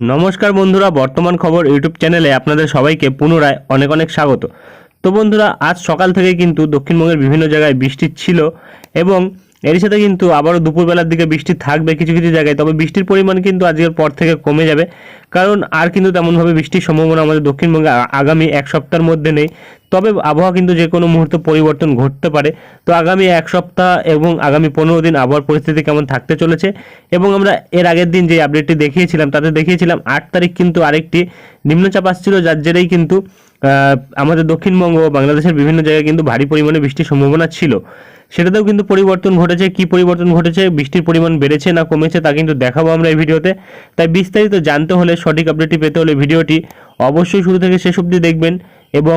নমস্কার বন্ধুরা, বর্তমান খবর ইউটিউব চ্যানেলে আপনাদের সবাইকে পুনরায় অনেক অনেক স্বাগত। তো বন্ধুরা, আজ সকাল থেকে কিন্তু দক্ষিণবঙ্গের বিভিন্ন জায়গায় বৃষ্টি ছিল এবং এর সাথে কিন্তু আবারও দুপুরবেলার দিকে বৃষ্টি থাকবে কিছু কিছু জায়গায়। তবে বৃষ্টির পরিমাণ কিন্তু আজকের পর থেকে কমে যাবে। কারণ আর কিন্তু তেমনভাবে বৃষ্টির সম্ভাবনা আমাদের দক্ষিণবঙ্গে আগামী এক সপ্তাহের মধ্যে নেই। তবে আবহাওয়া কিন্তু যে কোনো মুহূর্তে পরিবর্তন ঘটতে পারে। তো আগামী এক সপ্তাহ এবং আগামী পনেরো দিন আবহাওয়ার পরিস্থিতি কেমন থাকতে চলেছে এবং আমরা এর আগের দিন যে আপডেটটি দেখিয়েছিলাম, তাতে দেখিয়েছিলাম আট তারিখ কিন্তু আরেকটি নিম্নচাপ আসছিল, যার জেরেই কিন্তু আমাদের দক্ষিণবঙ্গ, বাংলাদেশের বিভিন্ন জায়গায় কিন্তু ভারী পরিমাণে বৃষ্টির সম্ভাবনা ছিল। সেটাতেও কিন্তু পরিবর্তন ঘটেছে। কি পরিবর্তন ঘটেছে? বৃষ্টির পরিমাণ বেড়েছে না কমেছে তা কিন্তু দেখাবো আমরা এই ভিডিওতে। তাই বিস্তারিত জানতে হলে সঠিক আপডেটটি পেতে হলে ভিডিওটি অবশ্যই শুরু থেকে শেষ অবধি দেখবেন এবং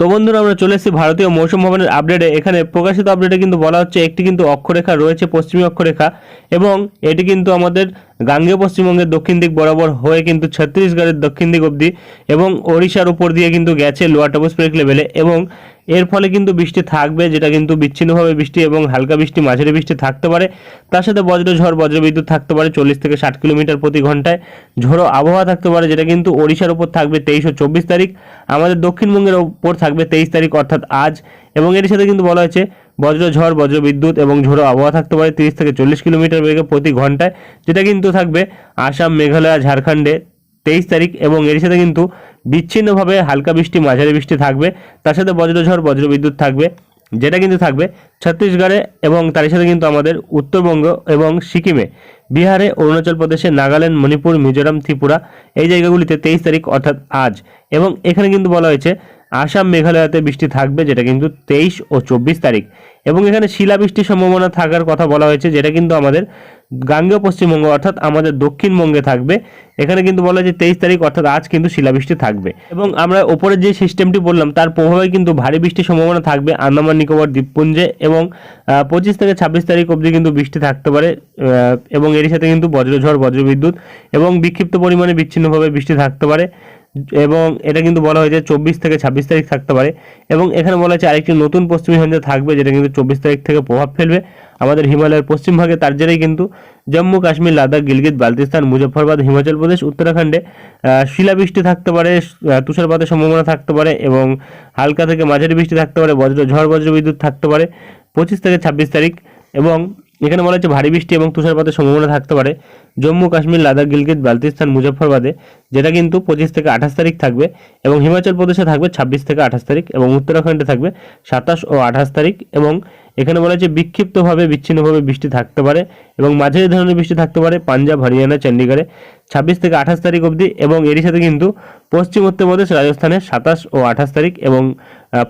তো বন্ধুরা, আমরা চলে এসেছি ভারতীয় মৌসুম ভবনের আপডেটে এখানে প্রকাশিত আপডেটে কিন্তু বলা হচ্ছে, একটি কিন্তু অক্ষরেখা রয়েছে, পশ্চিমী অক্ষরেখা, এবং এটি কিন্তু আমাদের গাঙ্গে পশ্চিমবঙ্গের দক্ষিণ দিক বরাবর হয়ে কিন্তু ছত্তিশগড়ের দক্ষিণ দিক অবধি, এবং ওড়িশার উপর দিয়ে কিন্তু গেছে লোয়ার টপোস্পিরিক লেভেলে এবং এর ফলে কিন্তু বৃষ্টি থাকবে, যেটা কিন্তু বিচ্ছিন্নভাবে বৃষ্টি এবং হালকা বৃষ্টি, মাঝারি বৃষ্টি থাকতে পারে। তার সাথে বজ্রঝড় বজ্রবিদ্যুৎ থাকতে পারে চল্লিশ থেকে ষাট কিলোমিটার প্রতি ঘন্টায়। ঝোড়ো আবহাওয়া থাকতে পারে, যেটা কিন্তু ওড়িশার উপর থাকবে তেইশ ও চব্বিশ তারিখ। আমাদের দক্ষিণবঙ্গের উপর থাকবে তেইশ তারিখ, অর্থাৎ আজ। এবং এর সাথে কিন্তু বলা হয়েছে বজ্রঝড় বজ্রবিদ্যুৎ এবং ঝোড়ো আবহাওয়া থাকতে পারে তিরিশ থেকে চল্লিশ কিলোমিটার বেগে প্রতি ঘন্টায়, যেটা কিন্তু থাকবে আসাম, মেঘালয়, ঝাড়খণ্ডে। তেইশ তারিখ এবং এর সাথে কিন্তু বিচ্ছিন্নভাবে হালকা বৃষ্টি, মাঝারি বৃষ্টি থাকবে। তার সাথে বজ্রঝড়, বজ্রবিদ্যুৎ থাকবে, যেটা কিন্তু থাকবে ছত্তিশগড়ে এবং তার সাথে কিন্তু আমাদের উত্তরবঙ্গ এবং সিকিমে। বিহারে, অরুণাচল প্রদেশে, নাগাল্যান্ড, মণিপুর, মিজোরাম, ত্রিপুরা, এই জায়গাগুলিতে তেইশ তারিখ অর্থাৎ আজ। এবং এখানে কিন্তু বলা হয়েছে আসাম মেঘালয়তে বৃষ্টি থাকবে, যেটা কিন্তু তেইশ ও চব্বিশ তারিখ। এবং এখানে শিলাবৃষ্টির সম্ভাবনা থাকার কথা বলা হয়েছে, যেটা কিন্তু আমাদের গাঙ্গেয় পশ্চিমবঙ্গ, অর্থাৎ আমাদের দক্ষিণবঙ্গে থাকবে। এখানে কিন্তু বলা হয়েছে তেইশ তারিখ, অর্থাৎ আজ কিন্তু শিলাবৃষ্টি থাকবে। এবং আমরা ওপরের যে সিস্টেমটি বললাম, তার প্রভাবে কিন্তু ভারী বৃষ্টির সম্ভাবনা থাকবে আন্দামান, নিকোবর, দ্বীপপুঞ্জে এবং পঁচিশ থেকে ছাব্বিশ তারিখ অবধি কিন্তু বৃষ্টি থাকতে পারে এবং এর সাথে কিন্তু বজ্রঝড়, বজ্রবিদ্যুৎ এবং বিক্ষিপ্ত পরিমাণে বিচ্ছিন্নভাবে বৃষ্টি থাকতে পারে। এবং এটা কিন্তু বলা হয়েছে চব্বিশ থেকে ছাব্বিশ তারিখ থাকতে পারে। এবং এখানে বলা হয়েছে আরেকটি নতুন পশ্চিমী ঝঞ্ঝা থাকবে যেটা কিন্তু চব্বিশ তারিখ থেকে প্রভাব ফেলবে। আমাদের হিমালয়ের পশ্চিম ভাগে তার জেরেই কিন্তু জম্মু, কাশ্মীর, লাদাখ, গিলগিত বালতিস্তান মুজফ্ফরবাদ, হিমাচল প্রদেশ, উত্তরাখণ্ডে শিলাবৃষ্টি থাকতে পারে তুষারপাতের সম্ভাবনা থাকতে পারে এবং হালকা থেকে মাঝারি বৃষ্টি থাকতে পারে, বজ্র, ঝড় বজ্র বিদ্যুৎ থাকতে পারে। পঁচিশ থেকে ছাব্বিশ তারিখ এবং এখানে বলা হচ্ছে ভারী বৃষ্টি এবং তুষারপাতের সম্ভাবনা থাকতে পারে। জম্মু, কাশ্মীর, লাদাখ, গিলগিত, বালতিস্তান, মুজফ্ফরবাদে, যেটা কিন্তু পঁচিশ থেকে আঠাশ তারিখ থাকবে এবং হিমাচল প্রদেশে থাকবে ছাব্বিশ থেকে আঠাশ তারিখ এবং উত্তরাখণ্ডে থাকবে সাতাশ ও আঠাশ তারিখ এবং এখানে বলা হচ্ছে বিক্ষিপ্তভাবে, বিচ্ছিন্নভাবে বৃষ্টি থাকতে পারে এবং মাঝারি ধরনের বৃষ্টি থাকতে পারে পাঞ্জাব, হরিয়ানা, চণ্ডীগড়ে ছাব্বিশ থেকে আঠাশ তারিখ অবধি এবং এরই সাথে কিন্তু পশ্চিম উত্তরপ্রদেশ, রাজস্থানে সাতাশ ও আঠাশ তারিখ এবং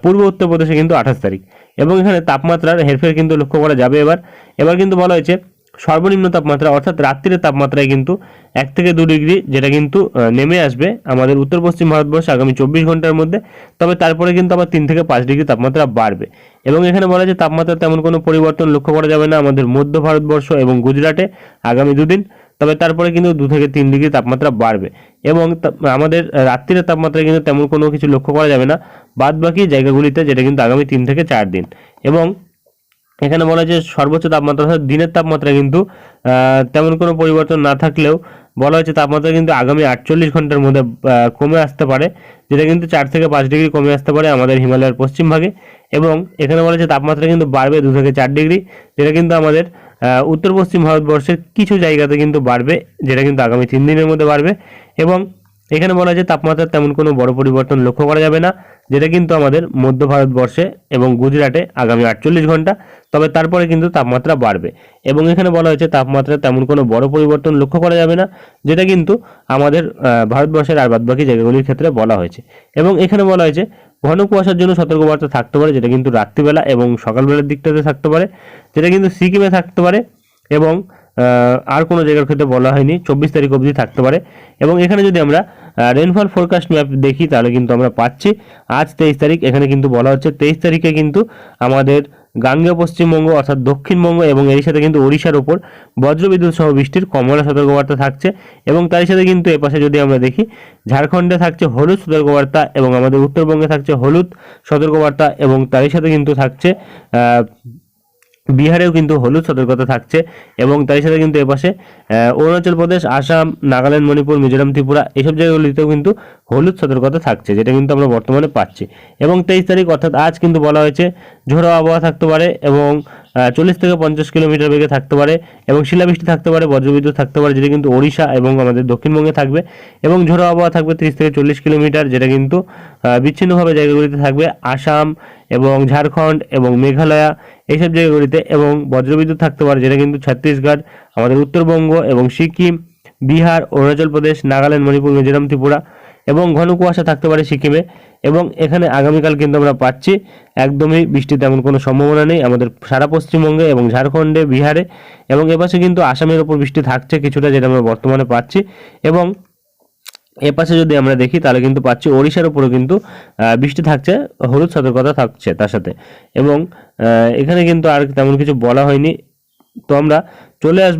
পূর্ব উত্তরপ্রদেশে কিন্তু আঠাশ তারিখ। এবং এখানে তাপমাত্রার হেরফের কিন্তু লক্ষ্য করা যাবে এবার। এবার কিন্তু বলা হয়েছে, সর্বনিম্ন তাপমাত্রা অর্থাৎ রাত্রির তাপমাত্রায় কিন্তু এক থেকে দু ডিগ্রি যেটা কিন্তু নেমে আসবে আমাদের উত্তর পশ্চিম ভারতবর্ষে আগামী চব্বিশ ঘণ্টার মধ্যে। তবে তারপরে কিন্তু আবার তিন থেকে পাঁচ ডিগ্রি তাপমাত্রা বাড়বে। এবং এখানে বলা হয়েছে তাপমাত্রা তেমন কোনো পরিবর্তন লক্ষ্য করা যাবে না আমাদের মধ্য ভারতবর্ষ এবং গুজরাটে আগামী দুদিন। তবে তারপরে কিন্তু দু থেকে তিন ডিগ্রি তাপমাত্রা বাড়বে। এবং আমাদের রাত্রির তাপমাত্রা কিন্তু তেমন কোনো কিছু লক্ষ্য করা যাবে না। বাদ বাকি জায়গাগুলিতে যেটা কিন্তু আগামী তিন থেকে চার দিন। এবং এখানে বলা হয়েছে সর্বোচ্চ তাপমাত্রা অর্থাৎ দিনের তাপমাত্রা কিন্তু তেমন কোনো পরিবর্তন না থাকলেও বলা হয়েছে তাপমাত্রা কিন্তু আগামী আটচল্লিশ ঘণ্টার মধ্যে কমে আসতে পারে। যেটা কিন্তু চার থেকে পাঁচ ডিগ্রি কমে আসতে পারে আমাদের হিমালয়ের পশ্চিম ভাগে। এবং এখানে বলা হয়েছে তাপমাত্রা কিন্তু বাড়বে দু থেকে চার ডিগ্রি। যেটা কিন্তু আমাদের উত্তর পশ্চিম ভারতবর্ষের কিছু জায়গাতে কিন্তু বাড়বে, যেটা কিন্তু আগামী তিন দিনের মধ্যে বাড়বে। এবং এখানে বলা হয়েছে তাপমাত্রার তেমন কোনো বড় পরিবর্তন লক্ষ্য করা যাবে না, যেটা কিন্তু আমাদের মধ্য ভারতবর্ষে এবং গুজরাটে আগামী আটচল্লিশ ঘণ্টা, তবে তারপরে কিন্তু তাপমাত্রা বাড়বে। এবং এখানে বলা হয়েছে তাপমাত্রায় তেমন কোনো বড় পরিবর্তন লক্ষ্য করা যাবে না, যেটা কিন্তু আমাদের ভারতবর্ষের আর বাদবাকি জায়গাগুলির ক্ষেত্রে বলা হয়েছে। এবং এখানে বলা হয়েছে ঘন কুয়াশার জন্য সতর্কবার্তা থাকতে পারে, যেটা কিন্তু রাত্রিবেলা এবং সকালবেলার দিকটাতে থাকতে পারে, যেটা কিন্তু সিকিমে থাকতে পারে এবং আর কোনো জায়গার ক্ষেত্রে বলা হয়নি, চব্বিশ তারিখ অবধি থাকতে পারে। এবং এখানে যদি আমরা রেনফল ফোরকাস্ট ম্যাপ দেখি, তাহলে কিন্তু আমরা পাচ্ছি। আজ তেইশ তারিখ, এখানে কিন্তু বলা হচ্ছে তেইশ তারিখে কিন্তু আমাদের গাঙ্গেয় পশ্চিমবঙ্গ অর্থাৎ দক্ষিণবঙ্গ এবং এর সাথে কিন্তু ওড়িশার ওপর বজ্রবিদ্যুৎ সহ বৃষ্টির কমলা সতর্কবার্তা থাকছে এবং তার সাথে কিন্তু এপাশে যদি আমরা দেখি, ঝাড়খণ্ডে থাকছে হলুদ সতর্কবার্তা এবং আমাদের উত্তরবঙ্গে থাকছে হলুদ সতর্কবার্তা এবং তারই সাথে কিন্তু থাকছে বিহারেও কিন্তু হলুদ সতর্কতা থাকছে এবং তার সাথে কিন্তু এপাশে অরুণাচল প্রদেশ, আসাম, নাগাল্যান্ড, মণিপুর, মিজোরাম, ত্রিপুরা এসব জায়গাগুলিতেও কিন্তু হলুদ সতর্কতা থাকছে, যেটা কিন্তু আমরা বর্তমানে পাচ্ছি। এবং তেইশ তারিখ অর্থাৎ আজ কিন্তু বলা হয়েছে ঝোড়ো আবহাওয়া থাকতে পারে এবং চল্লিশ থেকে পঞ্চাশ কিলোমিটার বেগে থাকতে পারে এবং শিলাবৃষ্টি থাকতে পারে, বজ্রবিদ্যুৎ থাকতে পারে, যেটা কিন্তু ওড়িশা এবং আমাদের দক্ষিণবঙ্গে থাকবে এবং ঝোড়ো আবহাওয়া থাকবে তিরিশ থেকে চল্লিশ কিলোমিটার, যেটা কিন্তু বিচ্ছিন্নভাবে জায়গাগুলিতে থাকবে। আসাম এবং ঝাড়খণ্ড এবং মেঘালয়া, এইসব জায়গাগুলিতে এবং বজ্রবিদ্যুৎ থাকতে পারে, যেটা কিন্তু ছত্তিশগড়, আমাদের উত্তরবঙ্গ এবং সিকিম, বিহার, অরুণাচল প্রদেশ, নাগাল্যান্ড, মণিপুর, মিজোরাম, ত্রিপুরা এবং ঘন কুয়াশা থাকতে পারে সিকিমে, এবং এখানে আগামীকাল কিন্তু আমরা পাচ্ছি। একদমই বৃষ্টির তেমন কোনো সম্ভাবনা নেই আমাদের সারা পশ্চিমবঙ্গে এবং ঝাড়খণ্ডে, বিহারে, এবং এপাশে কিন্তু আসামের ওপর বৃষ্টি থাকছে কিছুটা যেটা আমরা বর্তমানে পাচ্ছি। এবং এপাশে যদি আমরা দেখি তাহলে কিন্তু পাচ্ছি ওড়িশার উপরেও কিন্তু বৃষ্টি থাকছে, হলুদ সতর্কতা থাকছে তার সাথে। এবং এখানে কিন্তু আর তেমন কিছু বলা হয়নি। তো আমরা চলে আসব